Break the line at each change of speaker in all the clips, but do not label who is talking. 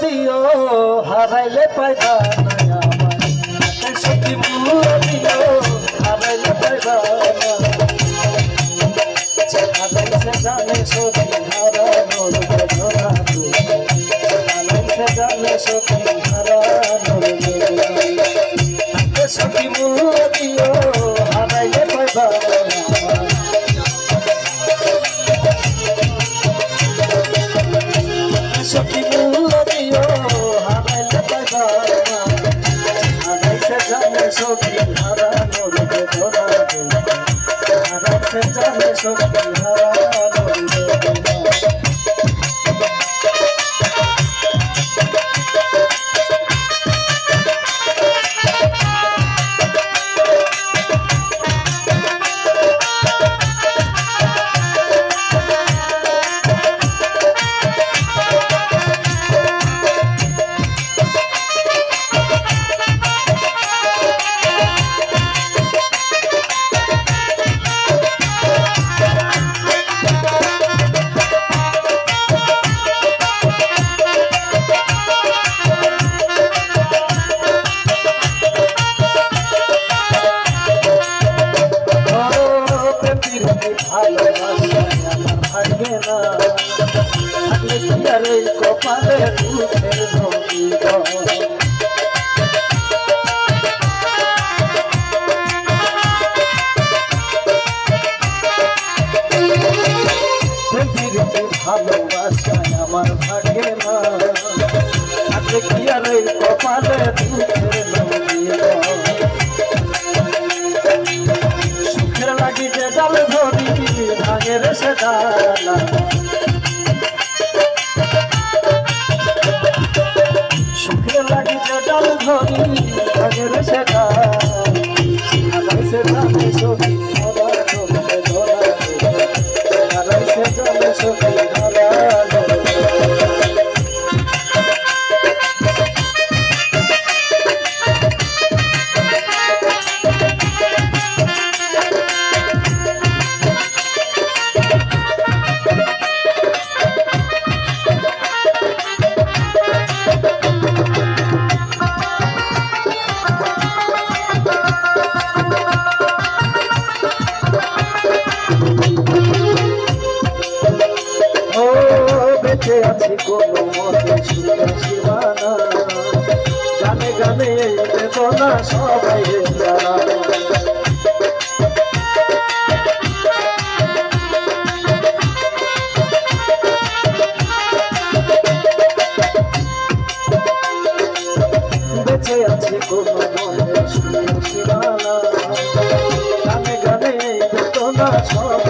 দিও হারাইলে পাইবা সত্যি মূল্য দিও হারাইলে পাইবা জানে তুমি হারাইছে জানে সখী হারাইছে জানে সখী কপালে দুঃখের নদী ভালোবাসায় আমার ভাগে না আজকে কি আর এই কপালে দুঃখের সুখের লাগি যে ডাল ধরি ভাঙের সে ডালা আছি কোনো মতে সুখে সীমানা গানে গানে এই বেদনা সবাই জানা বেঁচে আছি কোনো মতে সুখে সীমানা গানে গানে এই বেদনা সবাই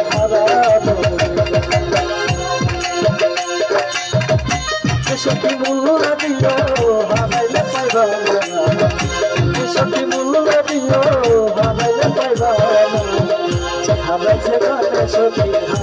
না হারাইছে সখী